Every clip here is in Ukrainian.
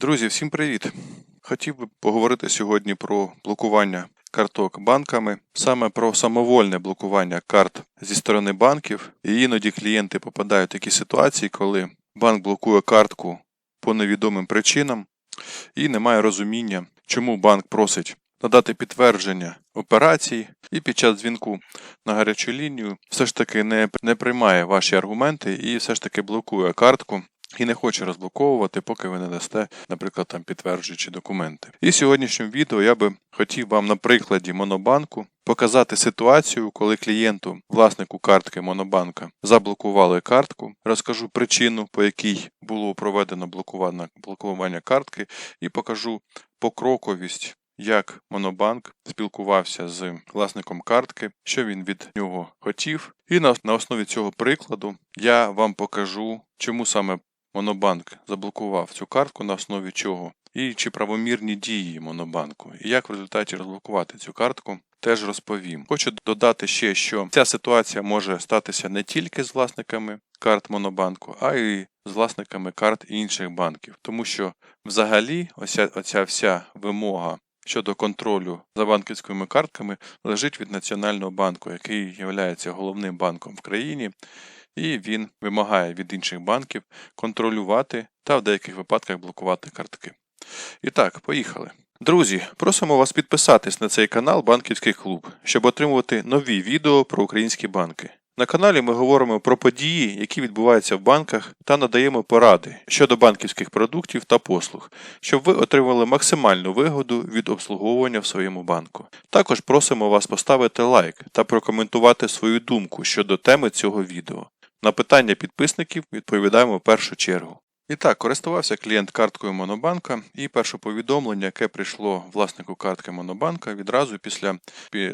Друзі, всім привіт! Хотів би поговорити сьогодні про блокування карток банками, саме про самовольне блокування карт зі сторони банків. І іноді клієнти попадають в такі ситуації, коли банк блокує картку по невідомим причинам і немає розуміння, чому банк просить надати підтвердження операцій, і під час дзвінку на гарячу лінію все ж таки не, не приймає ваші аргументи і все ж таки блокує картку. І не хоче розблоковувати, поки ви не дасте, наприклад, там підтверджуючі документи. І в сьогоднішньому відео я би хотів вам на прикладі Монобанку показати ситуацію, коли клієнту, власнику картки Монобанка, заблокували картку. Розкажу причину, по якій було проведено блокування, картки, і покажу покроковість як Монобанк спілкувався з власником картки, що він від нього хотів. І на основі цього прикладу я вам покажу, чому саме Монобанк заблокував цю картку, на основі чого, і чи правомірні дії Монобанку, і як в результаті розблокувати цю картку. Теж розповім. Хочу додати ще, що ця ситуація може статися не тільки з власниками карт Монобанку, а й з власниками карт інших банків, тому що взагалі оця, оця вся вимога щодо контролю за банківськими картками лежить від Національного банку, який є головним банком в країні, і він вимагає від інших банків контролювати та в деяких випадках блокувати картки. І так, поїхали. Друзі, просимо вас підписатись на цей канал Банківський клуб, щоб отримувати нові відео про українські банки. На каналі ми говоримо про події, які відбуваються в банках, та надаємо поради щодо банківських продуктів та послуг, щоб ви отримали максимальну вигоду від обслуговування в своєму банку. Також просимо вас поставити лайк та прокоментувати свою думку щодо теми цього відео. На питання підписників відповідаємо в першу чергу. І так, користувався клієнт карткою Монобанка, і перше повідомлення, яке прийшло власнику картки Монобанка відразу після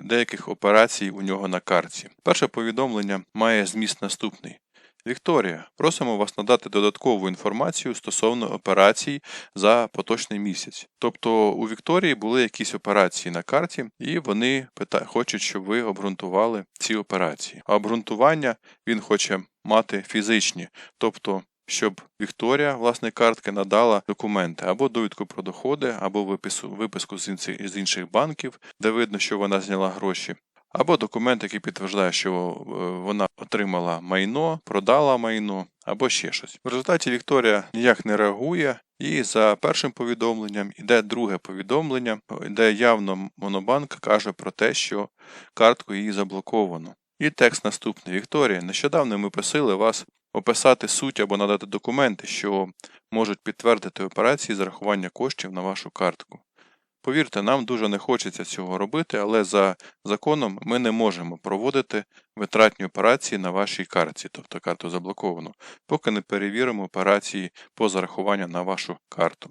деяких операцій у нього на картці. Перше повідомлення має зміст наступний. Вікторія, просимо вас надати додаткову інформацію стосовно операцій за поточний місяць. Тобто у Вікторії були якісь операції на карті, і вони пита... хочуть, щоб ви обґрунтували ці операції. А обґрунтування він хоче мати фізичні, тобто щоб Вікторія, власне, картки, надала документи або довідку про доходи, або виписку, виписку з інших, банків, де видно, що вона зняла гроші, або документ, який підтверждає, що е, вона отримала майно, продала майно, або ще щось. В результаті Вікторія ніяк не реагує. І за першим повідомленням йде друге повідомлення, де явно Монобанк каже про те, що картку її заблоковано. І текст наступний. Вікторія, нещодавно ми просили вас описати суть або надати документи, що можуть підтвердити операції зарахування коштів на вашу картку. Повірте, нам дуже не хочеться цього робити, але за законом ми не можемо проводити витратні операції на вашій картці, тобто карту заблоковано, поки не перевіримо операції по зарахуванню на вашу карту.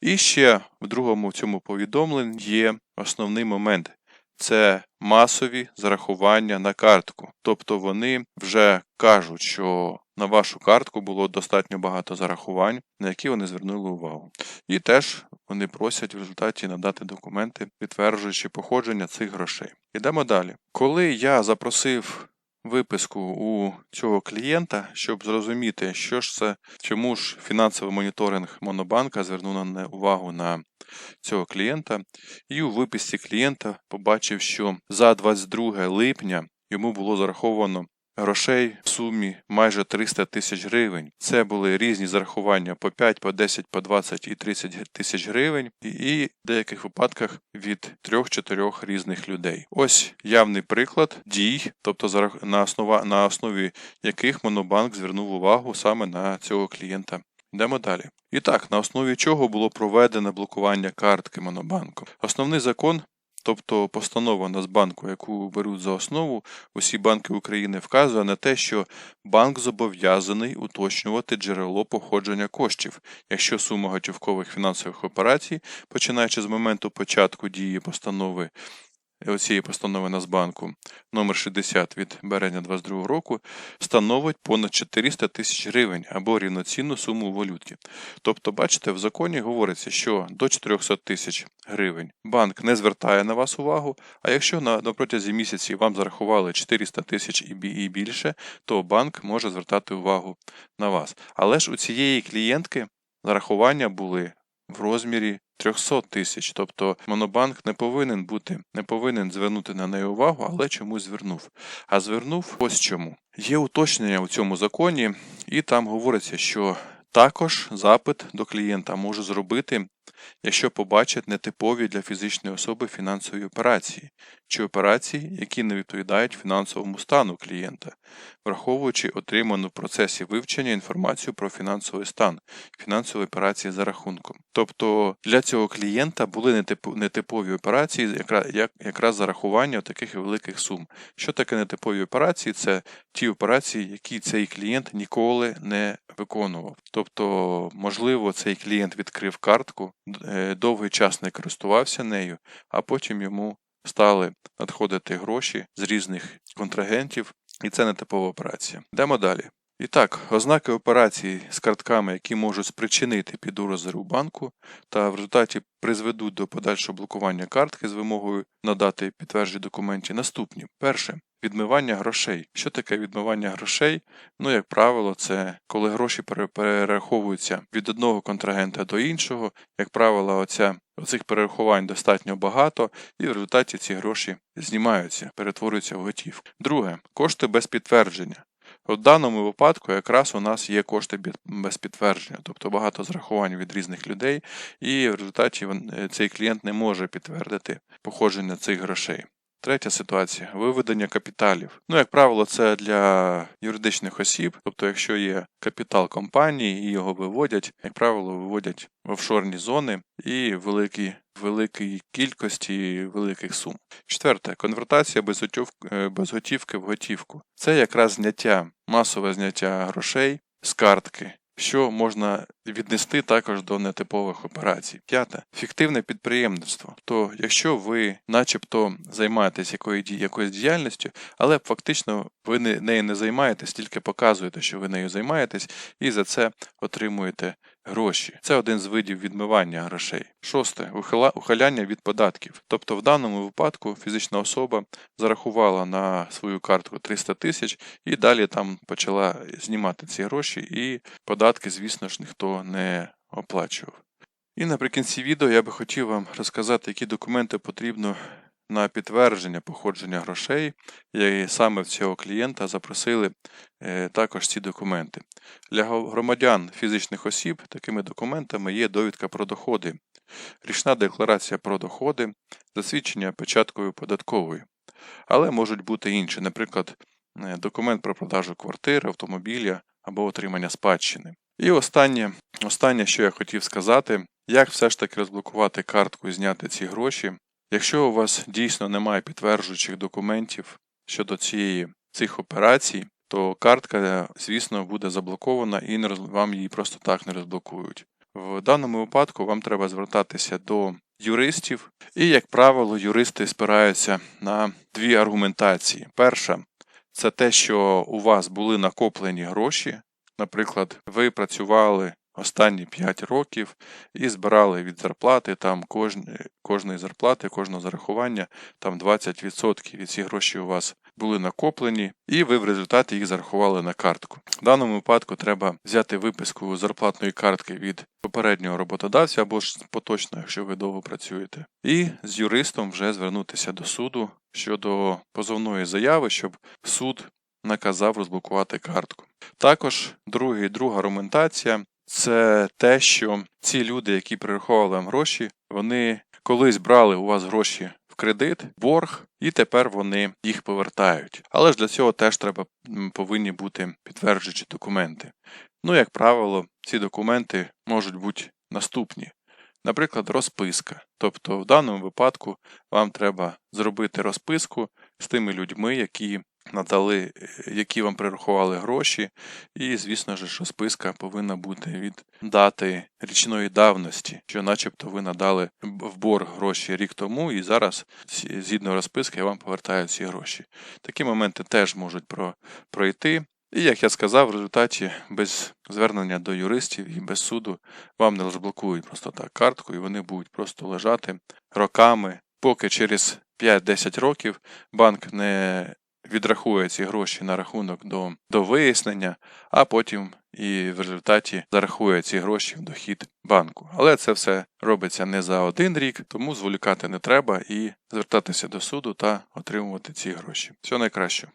І ще в другому цьому повідомленні є основний момент, це масові зарахування на картку. Тобто вони вже кажуть, що на вашу картку було достатньо багато зарахувань, на які вони звернули увагу. І теж вони просять в результаті надати документи, підтверджуючи походження цих грошей. Ідемо далі. Коли я запросив виписку у цього клієнта, щоб зрозуміти, що ж це, чому ж фінансовий моніторинг Монобанка звернув на увагу на цього клієнта, і у виписці клієнта побачив, що за 22 липня йому було зараховано грошей в сумі майже 300 тисяч гривень. Це були різні зарахування по 5, по 10, по 20 і 30 тисяч гривень, і в деяких випадках від 3-4 різних людей. Ось явний приклад дій, тобто на, основа, на основі яких Монобанк звернув увагу саме на цього клієнта. Йдемо далі. І так, на основі чого було проведено блокування картки Монобанку. Основний закон Тобто постанова Нацбанку, яку беруть за основу, усі банки України вказує на те, що банк зобов'язаний уточнювати джерело походження коштів, якщо сума готівкових фінансових операцій, починаючи з моменту початку дії постанови оцієї постанови Нацбанку номер 60 від березня 2022 року становить понад 400 тисяч гривень або рівноцінну суму у валюті. Тобто, бачите, в законі говориться, що до 400 тисяч гривень банк не звертає на вас увагу, а якщо на, на протязі місяці вам зарахували 400 тисяч і більше, то банк може звертати увагу на вас. Але ж у цієї клієнтки зарахування були в розмірі 300 тисяч. Тобто монобанк не повинен бути, не повинен звернути на неї увагу, але чомусь звернув. А звернув ось чому. Є уточнення у цьому законі, і там говориться, що також запит до клієнта може зробити, якщо побачить нетипові для фізичної особи фінансові операції чи операції, які не відповідають фінансовому стану клієнта, враховуючи отриману в процесі вивчення інформацію про фінансовий стан, фінансові операції за рахунком. Тобто для цього клієнта були нетипові операції, якра- як- якраз зарахування таких великих сум. Що таке нетипові операції? Це ті операції, які цей клієнт ніколи не виконував. Тобто, можливо, цей клієнт відкрив картку, довгий час не користувався нею, а потім йому стали надходити гроші з різних контрагентів, і це нетипова операція. Йдемо далі. І так, ознаки операцій з картками, які можуть спричинити підозри у банку, та в результаті призведуть до подальшого блокування картки з вимогою надати підтверджені документи, наступні. Перше відмивання грошей. Що таке відмивання грошей? Ну, як правило, це коли гроші перераховуються від одного контрагента до іншого. Як правило, оця, оцих перерахувань достатньо багато, і в результаті ці гроші знімаються, перетворюються в готівку. Друге кошти без підтвердження. У даному випадку якраз у нас є кошти без підтвердження, тобто багато зрахувань від різних людей, і в результаті е, цей клієнт не може підтвердити походження цих грошей. Третя ситуація виведення капіталів. Ну, як правило, це для юридичних осіб, тобто, якщо є капітал компанії і його виводять, як правило, виводять в офшорні зони і великі, великій кількості великих сум. Четверте конвертація е, без готівки в готівку. Це якраз зняття, масове зняття грошей з картки. Що можна віднести також до нетипових операцій. П'яте фіктивне підприємництво. То якщо ви, начебто, займаєтесь якою якоюсь діяльністю, але фактично ви нею не займаєтесь, тільки показуєте, що ви нею займаєтесь, і за це отримуєте гроші. Це один з видів відмивання грошей. Шосте ухиляння від податків. Тобто, в даному випадку фізична особа зарахувала на свою картку 300 тисяч і далі там почала знімати ці гроші, і податки, звісно ж, ніхто не оплачував. І наприкінці відео я би хотів вам розказати, які документи потрібно на підтвердження походження грошей, і саме в цього клієнта запросили е, також ці документи. Для громадян фізичних осіб такими документами є довідка про доходи, річна декларація про доходи, засвідчення печаткою податковою. Але можуть бути інші, наприклад, е, документ про продажу квартири, автомобіля або отримання спадщини. І останнє, останнє, що я хотів сказати, як все ж таки розблокувати картку і зняти ці гроші. Якщо у вас дійсно немає підтверджуючих документів щодо цієї, цих операцій, то картка, звісно, буде заблокована і не роз- вам її просто так не розблокують. В даному випадку вам треба звертатися до юристів, і, як правило, юристи спираються на дві аргументації. Перша це те, що у вас були накоплені гроші. Наприклад, ви працювали останні 5 років і збирали від зарплати там кожної, кожної зарплати, кожного зарахування там 20% від ці гроші у вас були накоплені, і ви в результаті їх зарахували на картку. В даному випадку треба взяти виписку зарплатної картки від попереднього роботодавця або ж поточно, якщо ви довго працюєте, і з юристом вже звернутися до суду щодо позовної заяви, щоб суд наказав розблокувати картку. Також другий, друга аргументація це те, що ці люди, які перераховували вам гроші, вони колись брали у вас гроші в кредит, борг, і тепер вони їх повертають. Але ж для цього теж треба повинні бути підтверджуючі документи. Ну, як правило, ці документи можуть бути наступні. Наприклад, розписка. Тобто, в даному випадку вам треба зробити розписку з тими людьми, які надали, е, які вам перерахували гроші, і, звісно ж, розписка повинна бути від дати річної давності, що начебто ви надали в борг гроші рік тому, і зараз, згідно розписки, вам повертають ці гроші. Такі моменти теж можуть про, пройти. І, як я сказав, в результаті без звернення до юристів і без суду вам не розблокують просто так картку, і вони будуть просто лежати роками, поки через 5-10 років банк не відрахує ці гроші на рахунок до, до вияснення, а потім і в результаті зарахує ці гроші в дохід банку. Але це все робиться не за один рік, тому зволікати не треба і звертатися до суду та отримувати ці гроші. Всього найкращого.